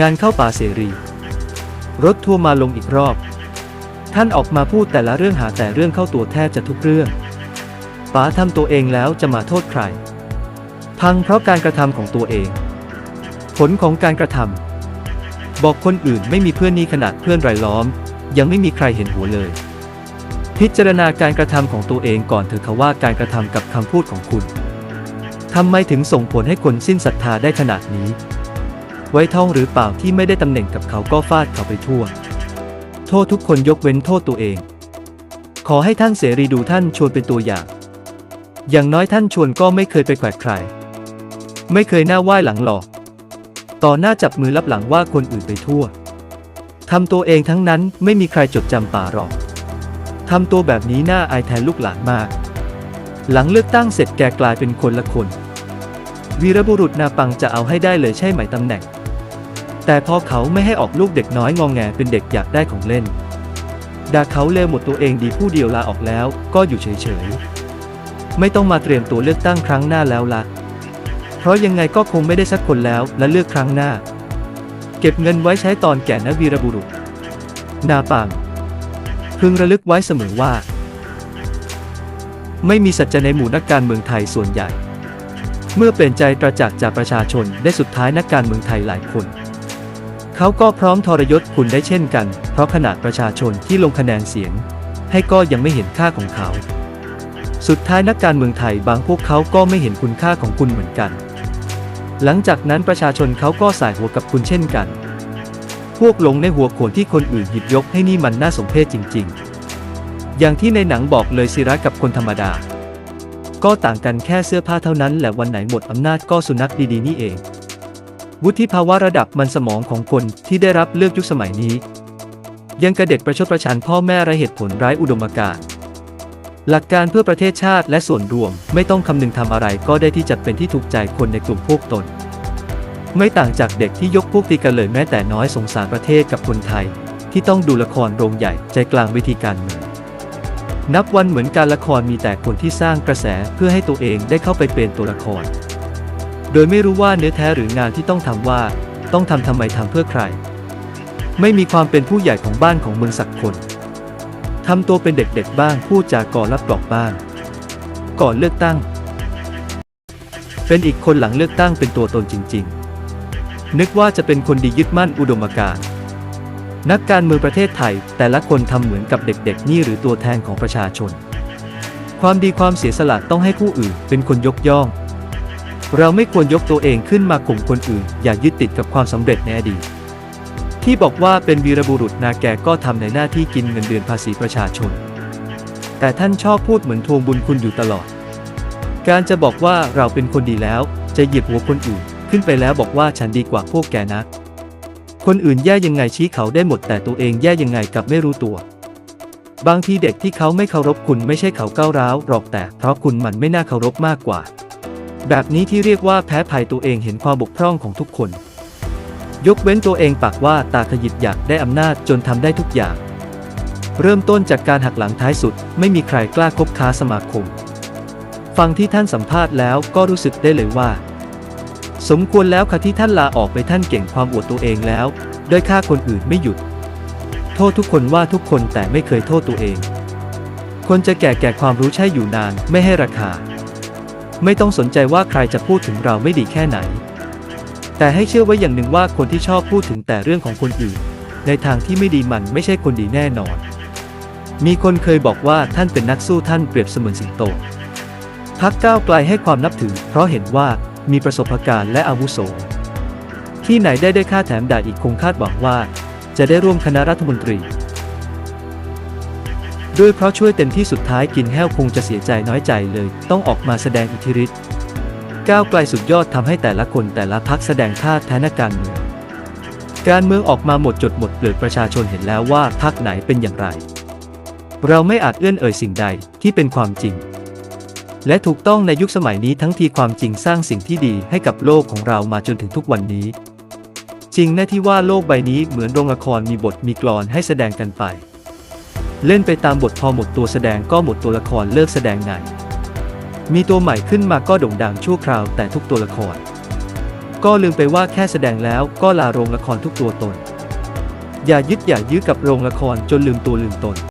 งานเข้าป่าเสรี รถทัวร์มาลงอีกรอบ ท่านออกมาพูดแต่ละเรื่องหาแต่เรื่องเข้าตัวแทบจะทุกเรื่องป๋าทำตัวเองแล้วจะมาโทษใคร พังเพราะการกระทำของตัวเอง ผลของการกระทำบอกคนอื่นไม่มีเพื่อนนี่ขนาดเพื่อนรายล้อม ยังไม่มีใครเห็นหัวเลย พิจารณาการกระทำของตัวเองก่อนเถอะค่ะว่าการกระทำกับคำพูดของคุณทำไมถึงส่งผลให้คนสิ้นศรัทธาได้ขนาดนี้ ไว้ท่องหรือเปล่าที่ไม่ได้ตำแหน่งกับเขาก็ฟาดเขาไปทั่ว โทษทุกคนยกเว้นโทษตัวเอง ขอให้ท่านเสรีดูท่านชวนเป็นตัวอย่าง อย่างน้อยท่านชวนก็ไม่เคยไปแขวะใคร ไม่เคยหน้าไหว้หลังหลอก ต่อหน้าจับมือรับหลังว่าคนอื่นไปทั่วทำตัวเองทั้งนั้นไม่มีใครจดจำป่าหรอกทำตัวแบบนี้น่าอายแทนลูกหลานมาก หลังเลือกตั้งเสร็จแกกลายเป็นคนละคน วีรบุรุษนาปังจะเอาให้ได้เลยใช่ไหมตำแหน่ง แต่พอเขาไม่ให้ออกลูกเด็กน้อยงองแงเป็นเด็กอยากได้ของเล่นด่าเขาเลวหมดตัวเองดีผู้เดียวลาออกแล้วก็อยู่เฉยๆ ไม่ต้องมาเตรียมตัวเลือกตั้งครั้งหน้าแล้วละเพราะยังไงก็คงไม่ได้สักคนแล้วและเลือกครั้งหน้า เก็บเงินไว้ใช้ตอนแก่นะวีรบุรุษ นาปังพึงระลึกไว้เสมอว่า ไม่มีสัจจะในหมู่นักการเมืองไทยส่วนใหญ่ เมื่อเปลี่ยนใจประจักษ์จากประชาชนได้สุดท้ายนักการเมืองไทยหลายคน เขาก็พร้อมทรยศคุณได้เช่นกัน เพราะขนาดประชาชนที่ลงคะแนนเสียง ให้ก็ยังไม่เห็นค่าของเขา สุดท้ายนักการเมืองไทยบางพวกเขาก็ไม่เห็นคุณค่าของคุณเหมือนกัน หลังจากนั้นประชาชนเขาก็สายหัวกับคุณเช่นกัน พวกลงในหัวโขนที่คนอื่นหยิบยกให้นี่มันน่าสมเพชจริง ๆ อย่างที่ในหนังบอกเลยสิรักกับคนธรรมดา ก็ต่างกันแค่เสื้อผ้าเท่านั้นแหละวันไหนหมดอำนาจก็สุนัขดีๆนี่เอง วุฒิภาวะระดับมันสมองของคนที่ได้รับเลือกยุคสมัยนี้ ยังกระเด็ดประชดประชันพ่อแม่ไรเหตุผลร้ายอุดมการณ์หลักการเพื่อประเทศชาติและส่วนรวม ไม่ต้องคำนึงทำอะไรก็ได้ที่จะเป็นที่ถูกใจคนในกลุ่มพวกตน ไม่ต่างจากเด็กที่ยกพวกตีกันเลยแม้แต่น้อยสงสารประเทศกับคนไทย ที่ต้องดูละครโรงใหญ่ใจกลางเวทีการเมืองนับวันเหมือนการละครมีแต่คนที่สร้างกระแสเพื่อให้ตัวเองได้เข้าไปเป็นตัวละคร โดยไม่รู้ว่าเนื้อแท้หรืองานที่ต้องทำว่า ต้องทำทำไมทำเพื่อใคร ไม่มีความเป็นผู้ใหญ่ของบ้านของเมืองสักคนทำตัวเป็นเด็กๆบ้างพูดจาก่อรับกรอกบ้าง ก่อนเลือกตั้ง เป็นอีกคนหลังเลือกตั้งเป็นตัวตนจริง ๆ นึกว่าจะเป็นคนดียึดมั่นอุดมการณ์นักการเมืองประเทศไทย แต่ละคนทำเหมือนกับเด็กๆ นี่หรือตัวแทนของประชาชน ความดีความเสียสละต้องให้ผู้อื่นเป็นคนยกย่อง เราไม่ควรยกตัวเองขึ้นมาข่มคนอื่น อย่ายึดติดกับความสำเร็จในอดีต ที่บอกว่าเป็นวีรบุรุษนาแกก็ทำในหน้าที่กินเงินเดือนภาษีประชาชน แต่ท่านชอบพูดเหมือนทวงบุญคุณอยู่ตลอด การจะบอกว่าเราเป็นคนดีแล้ว จะเหยียบหัวคนอื่น ขึ้นไปแล้วบอกว่าฉันดีกว่าพวกแกนะ คนอื่นแย่ยังไงชี้เขาได้หมดแต่ตัวเองแย่ยังไงกับไม่รู้ตัวบางทีเด็กที่เขาไม่เคารพคุณไม่ใช่เขาก้าวร้าวหรอกแต่เพราะคุณมันไม่น่าเคารพมากกว่า แบบนี้ที่เรียกว่าแพ้ภัยตัวเองเห็นความบกพร่องของทุกคน ยกเว้นตัวเองปากว่าตาขยิบอยากได้อำนาจจนทำได้ทุกอย่าง เริ่มต้นจากการหักหลังท้ายสุด ไม่มีใครกล้าคบค้าสมาคม ฟังที่ท่านสัมภาษณ์แล้วก็รู้สึกได้เลยว่า สมควรแล้วค่ะที่ท่านลาออกไปท่านเก่งความอวดตัวเองแล้วโดยฆ่าคนอื่นไม่หยุด โทษทุกคนว่าทุกคนแต่ไม่เคยโทษตัวเอง คนจะแก่แก่ความรู้ใช่อยู่นานไม่ให้ราคา ไม่ต้องสนใจว่าใครจะพูดถึงเราไม่ดีแค่ไหน แต่ให้เชื่อไว้อย่างหนึ่งว่าคนที่ชอบพูดถึงแต่เรื่องของคนอื่น ในทางที่ไม่ดีมันไม่ใช่คนดีแน่นอน มีคนเคยบอกว่าท่านเป็นนักสู้ท่านเปรียบเสมือนสิงโตพักก้าวไกลให้ความนับถือ เพราะเห็นว่ามีประสบการณ์และอาวุโส ที่ไหนได้ได้ค่าแถมด่าอีกคงคาดหวังว่า จะได้ร่วมคณะรัฐมนตรี ด้วยเพราะช่วยเต็มที่สุดท้ายกินแห้วคงจะเสียใจน้อยใจเลย ต้องออกมาแสดงอิทธิฤทธิ์ก้าวไกลสุดยอดทำให้แต่ละคนแต่ละพักแสดงท่าแท้นักการเมืองการเมืองออกมาหมดจดหมดเปลือกประชาชนเห็นแล้วว่าพักไหนเป็นอย่างไร เราไม่อาจเอื้อนเอ่ยสิ่งใดที่เป็นความจริง และถูกต้องในยุคสมัยนี้ทั้งทีความจริงสร้างสิ่งที่ดีให้กับโลกของเรามาจนถึงทุกวันนี้ จริงแน่ที่ว่าโลกใบนี้เหมือนโรงละครมีบทมีกลอนให้แสดงกันไป เล่นไปตามบทพอหมดตัวแสดงก็หมดตัวละครเลิกแสดงไง มีตัวใหม่ขึ้นมาก็โด่งดังชั่วคราวแต่ทุกตัวละคร ก็ลืมไปว่าแค่แสดงแล้วก็ลาโรงละครทุกตัวตน อย่ายึดอย่ายื้อกับโรงละครจนลืมตัวลืมตน